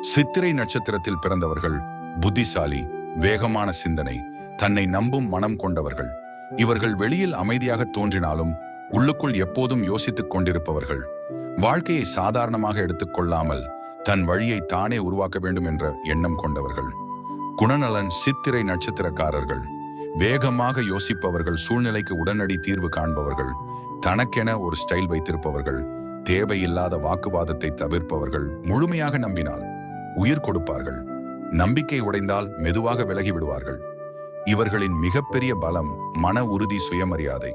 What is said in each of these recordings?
சித்திரை நட்சத்திரத்தில் பிறந்தவர்கள் புத்திசாலி வேகமான சிந்தனை தன்னை நம்பும் மனம் கொண்டவர்கள். இவர்கள் வெளியில் அமைதியாக தோன்றினாலும் உள்ளுக்குள் எப்போதும் யோசித்துக் கொண்டிருப்பவர்கள். வாழ்க்கையை சாதாரணமாக எடுத்துக்கொள்ளாமல் தன் வழியை தானே உருவாக்க வேண்டும் என்ற எண்ணம் கொண்டவர்கள். குணநலன் சித்திரை நட்சத்திரக்காரர்கள். வேகமாக யோசிப்பவர்கள் சூழ்நிலைக்கு உடனடி தீர்வு காண்பவர்கள். தனக்கென ஒரு ஸ்டைல் வைத்திருப்பவர்கள். தேவையில்லாத வாக்குவாதத்தை தவிர்ப்பவர்கள் முழுமையாக நம்பினால் உயிர் கொடுப்பார்கள். நம்பிக்கை உடைந்தால் மெதுவாக விலகி விடுவார்கள். இவர்களின் மிகப்பெரிய பலம் மன உறுதி சுயமரியாதை.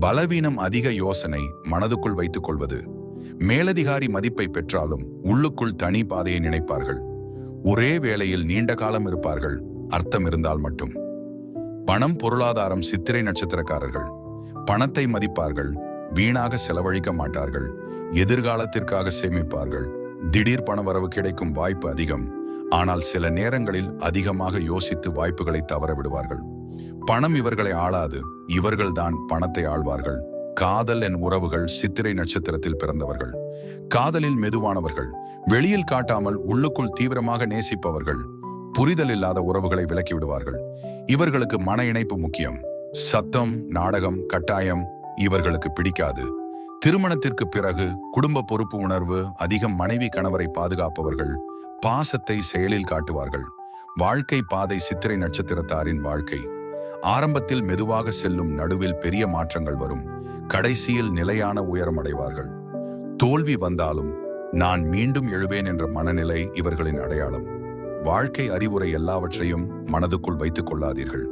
பலவீனம் அதிக யோசனை மனதுக்குள் வைத்துக் கொள்வது மேலதிகாரி மதிப்பை பெற்றாலும் உள்ளுக்குள் தனி பாதையை நினைப்பார்கள். ஒரே வேளையில் நீண்ட காலம் இருப்பார்கள். அர்த்தம் இருந்தால் மட்டும். பணம் பொருளாதாரம் சித்திரை நட்சத்திரக்காரர்கள். பணத்தை மதிப்பார்கள். வீணாக செலவழிக்க மாட்டார்கள். எதிர்காலத்திற்காக சேமிப்பார்கள். திடீர் பணவரவு கிடைக்கும் வாய்ப்பு அதிகம். ஆனால் சில நேரங்களில் அதிகமாக யோசித்து வாய்ப்புகளை தவற விடுவார்கள். பணம் இவர்களை ஆளாது இவர்கள்தான் பணத்தை ஆள்வார்கள். காதல் என் உறவுகள் சித்திரை நட்சத்திரத்தில் பிறந்தவர்கள். காதலில் மெதுவானவர்கள் வெளியில் காட்டாமல் உள்ளுக்குள் தீவிரமாக நேசிப்பவர்கள். புரிதல் இல்லாத உறவுகளை விலக்கி விடுவார்கள். இவர்களுக்கு மன இணைப்பு முக்கியம். சத்தம் நாடகம் கட்டாயம் இவர்களுக்கு பிடிக்காது. திருமணத்திற்கு பிறகு குடும்ப பொறுப்பு உணர்வு அதிகம் மனைவி கணவரை பாதுகாப்பவர்கள் பாசத்தை செயலில் காட்டுவார்கள். வாழ்க்கை பாதை சித்திரை நட்சத்திரத்தாரின் வாழ்க்கை. ஆரம்பத்தில் மெதுவாக செல்லும் நடுவில் பெரிய மாற்றங்கள் வரும். கடைசியில் நிலையான உயரம் அடைவார்கள். தோல்வி வந்தாலும் நான் மீண்டும் எழுவேன் என்ற மனநிலை இவர்களின் அடையாளம். வாழ்க்கை அறிவுரை எல்லாவற்றையும் மனதுக்குள் வைத்துக் கொள்ளாதீர்கள்.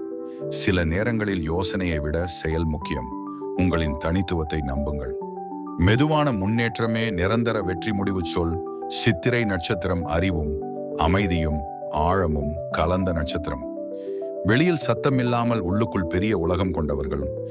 சில நேரங்களில் யோசனையை விட செயல் முக்கியம். உங்களின் தனித்துவத்தை நம்புங்கள். மெதுவான முன்னேற்றமே நிரந்தர வெற்றி முடிவு சொல். சித்திரை நட்சத்திரம் அறிவும் அமைதியும் ஆழமும் கலந்த நட்சத்திரம். வெளியில் சத்தமில்லாமல் உள்ளுக்குள் பெரிய உலகம் கொண்டவர்கள்.